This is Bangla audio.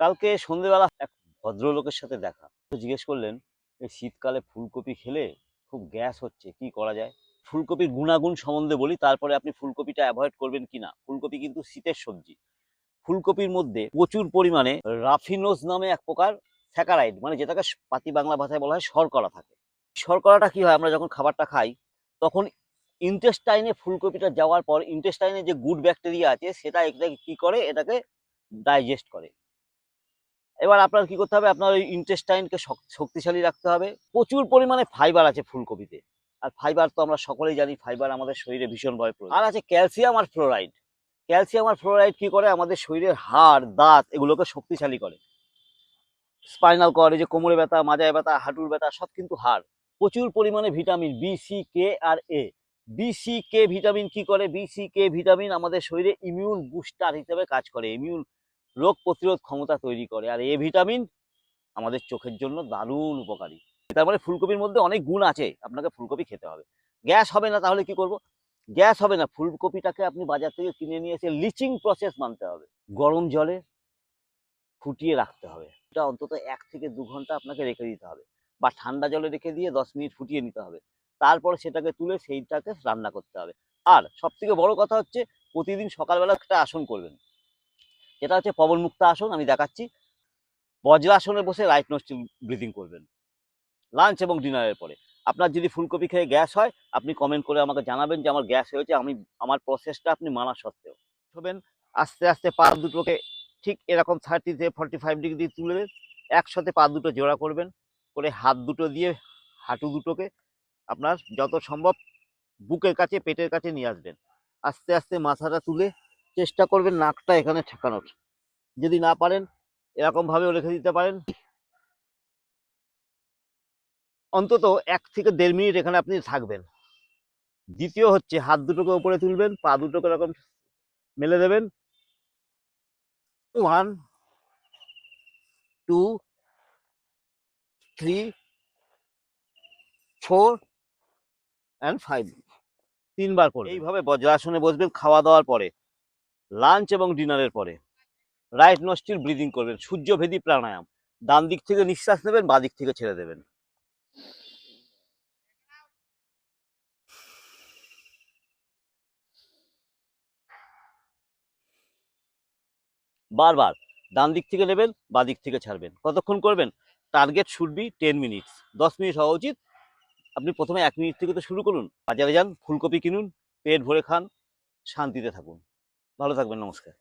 কালকে সন্ধেবেলা এক ভদ্রলোকের সাথে দেখা। জিজ্ঞেস করলেন, এই শীতকালে ফুলকপি খেলে খুব গ্যাস হচ্ছে, কি করা যায়? ফুলকপির গুণাগুণ সম্বন্ধে বলি, তারপরে আপনি ফুলকপিটা অ্যাভয়েড করবেন কিনা ফুলকপি কিন্তু শীতের সবজি। ফুলকপির মধ্যে প্রচুর পরিমাণে রাফিনোজ নামে এক প্রকার স্যাকারাইড মানে যেটাকে পাতি বাংলা ভাষায় বলা হয় শর্করা থাকে। শর্করাটা কি হয়? আমরা যখন খাবারটা খাই, তখন ইন্টেস্টাইনে ফুলকপিটা যাওয়ার পর ইন্টেস্টাইনে যে গুড ব্যাকটেরিয়া আছে, সেটা এটাকে কি করে? এটাকে ডাইজেস্ট করে। এবার আপনার কি করতে হবে? আপনার ওই ইন্টেস্টাইনকে শক্তিশালী রাখতে হবে। প্রচুর পরিমাণে ফাইবার আছে ফুলকপিতে। আর ফাইবার তো আমরা সকলেই জানি ফাইবার আমাদের শরীরে ভীষণভাবে প্রয়োজন। আর আছে ক্যালসিয়াম আর ফ্লোরাইড ক্যালসিয়াম আর ফ্লোরাইড কি করে? আমাদের শরীরের হাড়, দাঁত এগুলোকে শক্তিশালী করে। স্পাইনাল এই যে কোমরে ব্যথা, মাজায় ব্যথা, হাঁটুর ব্যথা, সব কিন্তু হাড়। প্রচুর পরিমাণে vitamin B C K R A B C K vitamin কি করে? বি সি কে ভিটামিন আমাদের শরীরে ইমিউন বুস্টার হিসেবে কাজ করে। ইমিউন রোগ প্রতিরোধ ক্ষমতা তৈরি করে, আর এ ভিটামিন আমাদের চোখের জন্য দারুণ উপকারী। তার মানে ফুলকপির মধ্যে অনেক গুণ আছে, আপনাকে ফুলকপি খেতে হবে। গ্যাস হবে না তাহলে কি করব? গ্যাস হবে না, ফুলকপিটাকে আপনি বাজার থেকে কিনে নিয়ে এসে লিচিং প্রসেস মানতে হবে। গরম জলে ফুটিয়ে রাখতে হবে। এটা অন্তত এক থেকে দু ঘণ্টা আপনাকে রেখে দিতে হবে বা ঠান্ডা জলে রেখে দিয়ে দশ মিনিট ফুটিয়ে নিতে হবে। তারপরে সেটাকে তুলে সেইটাকে রান্না করতে হবে। আর সব থেকে বড় কথা হচ্ছে, প্রতিদিন সকালবেলা একটা আসন করবেন। যেটা হচ্ছে পবন পবনমুক্ত আসন, আমি দেখাচ্ছি। বজ্রাসনে বসে রাইট নস্টিল ব্রিদিং করবেন। লাঞ্চ এবং ডিনারের পরে। আপনার যদি ফুলকপি খেয়ে গ্যাস হয়, আপনি কমেন্ট করে আমাকে জানাবেন যে আমার গ্যাস হয়েছে, আমি, আমার প্রসেসটা আপনি মানা সত্ত্বেও। হবেন আস্তে আস্তে পা দুটোকে ঠিক এরকম থার্টি থেকে ফর্টি ফাইভ ডিগ্রি তুলে একসাথে পা দুটো জোড়া করবেন। করে হাত দুটো দিয়ে হাঁটু দুটোকে আপনার যত সম্ভব বুকের কাছে, পেটের কাছে নিয়ে আসবেন। আস্তে আস্তে মাথাটা তুলে চেষ্টা করবেন নাকটা এখানে ঠেকানোর। যদি না পারেন এরকম ভাবেও রেখে দিতে পারেন। অন্তত এক থেকে দেড় মিনিট এখানে আপনি থাকবেন। দ্বিতীয় হচ্ছে হাত দুটোকে উপরে তুলবেন, পা দুটোকে এরকম মেলে দেবেন। One, two, three, four, and five. তিনবার করে এইভাবে বজ্রাসনে বসবেন, খাওয়া দাওয়ার পরে। লাঞ্চ এবং ডিনারের পরে। রাইট নস্টিল ব্রিদিং করবেন, সূর্যভেদী প্রাণায়াম। ডান দিক থেকে নিঃশ্বাস নেবেন, বাঁ দিক থেকে ছেড়ে দেবেন। বারবার, ডান দিক থেকে নেবেন, বাঁ দিক থেকে ছাড়বেন। কতক্ষণ করবেন? Target should be ten minutes. দশ মিনিট হওয়া উচিত। আপনি প্রথমে এক মিনিট থেকে তো শুরু করুন। বাজারে যান, ফুলকপি কিনুন, পেট ভরে খান, শান্তিতে থাকুন। ভালো থাকবেন নমস্কার।